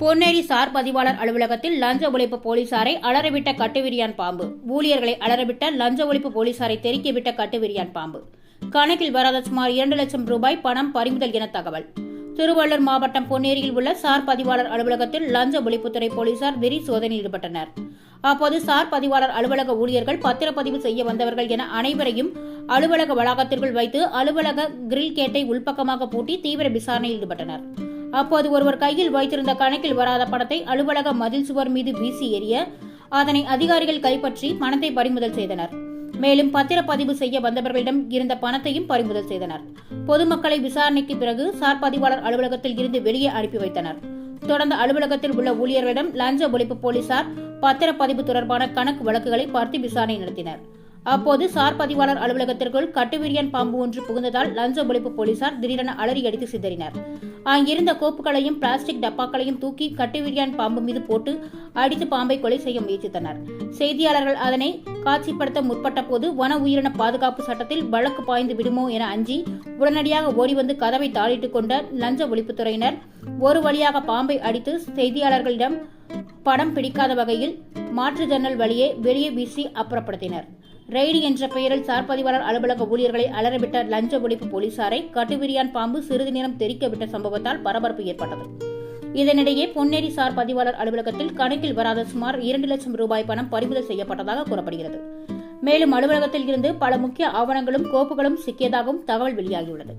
Ponneri sir பதிவாளர் அலுவலகத்தில் லஞ்ச ஒழிப்பு போலீசாரை அலறவிட்ட கட்டுவிரியான் பாம்பு. ஊழியர்களை அலறவிட்ட லஞ்ச ஒழிப்பு போலீசாரை தெறிக்கிவிட்ட கட்டுவிரியான் பாம்பு. கணக்கில் வராத சுமார் இரண்டு லட்சம் ரூபாய் பணம் பறிமுதல் என தகவல். திருவள்ளூர் மாவட்டம் பொன்னேரியில் உள்ள சார் பதிவாளர் அலுவலகத்தில் லஞ்ச ஒழிப்புத்துறை போலீசார் விரி சோதனையில் ஈடுபட்டனர். அப்போது சார் பதிவாளர் அலுவலக ஊழியர்கள் பத்திரப்பதிவு செய்ய வந்தவர்கள் என அனைவரையும் அலுவலக வளாகத்திற்குள் வைத்து அலுவலக கிரில் கேட்டை உள்பக்கமாக பூட்டி தீவிர விசாரணையில் ஈடுபட்டனர். அப்போது ஒருவர் கையில் வைத்திருந்த கணக்கில் வராத பணத்தை அலுவலக மதில் சுவர் மீது வீசி எறிய அதனை அதிகாரிகள் கைப்பற்றி பணத்தை பறிமுதல் செய்தனர். மேலும் பத்திரப்பதிவு செய்ய வந்தவர்களிடம் இருந்த பணத்தையும் பறிமுதல் செய்தனர். பொதுமக்களை விசாரணைக்கு பிறகு சார் பதிவாளர் அலுவலகத்தில் இருந்து வெளியே அனுப்பி வைத்தனர். தொடர்ந்து அலுவலகத்தில் உள்ள ஊழியர்களிடம் லஞ்ச ஒழிப்பு போலீசார் பத்திரப்பதிவு தொடர்பான கணக்கு வழக்குகளை பார்த்து விசாரணை நடத்தினர். அப்போது சார் பதிவாளர் அலுவலகத்திற்குள் கட்டுவிரியன் பாம்பு ஒன்று புகுந்ததால் லஞ்ச ஒழிப்பு போலீசார் திடீரென அலறி அடித்து சிதறினர். அங்கிருந்த கோப்புகளையும் பிளாஸ்டிக் டப்பாக்களையும் தூக்கி கட்டுவிரியான் பாம்பு மீது போட்டு அடித்து பாம்பை கொலை செய்ய முயற்சித்தனர். செய்தியாளர்கள் அதனை காட்சிப்படுத்த முற்பட்ட போது வன உயிரின பாதுகாப்பு சட்டத்தில் வழக்கு பாய்ந்து விடுமோ என அஞ்சி உடனடியாக ஓடி வந்து கதவை தாளிட்டுக் கொண்ட லஞ்ச ஒழிப்புத்துறையினர் ஒரு வழியாக பாம்பை அடித்து செய்தியாளர்களிடம் படம் பிடிக்காத வகையில் மாற்று ஜன்னல் வழியே வெளியே வீசி அப்புறப்படுத்தினர். ரெய்டு என்ற பெயரில் சார்பதிவாளர் அலுவலக ஊழியர்களை அலறவிட்ட லஞ்ச ஒழிப்பு போலீசாரை கட்டுவிரியான் பாம்பு சிறிது நேரம் தெரிக்கவிட்ட சம்பவத்தால் பரபரப்பு ஏற்பட்டது. இதனிடையே பொன்னேரி சார் பதிவாளர் அலுவலகத்தில் கணக்கில் வராத சுமார் இரண்டு லட்சம் ரூபாய் பணம் பறிமுதல் செய்யப்பட்டதாக கூறப்படுகிறது. மேலும் அலுவலகத்தில் இருந்து பல முக்கிய ஆவணங்களும் கோப்புகளும் சிக்கியதாகவும் தகவல் வெளியாகியுள்ளது.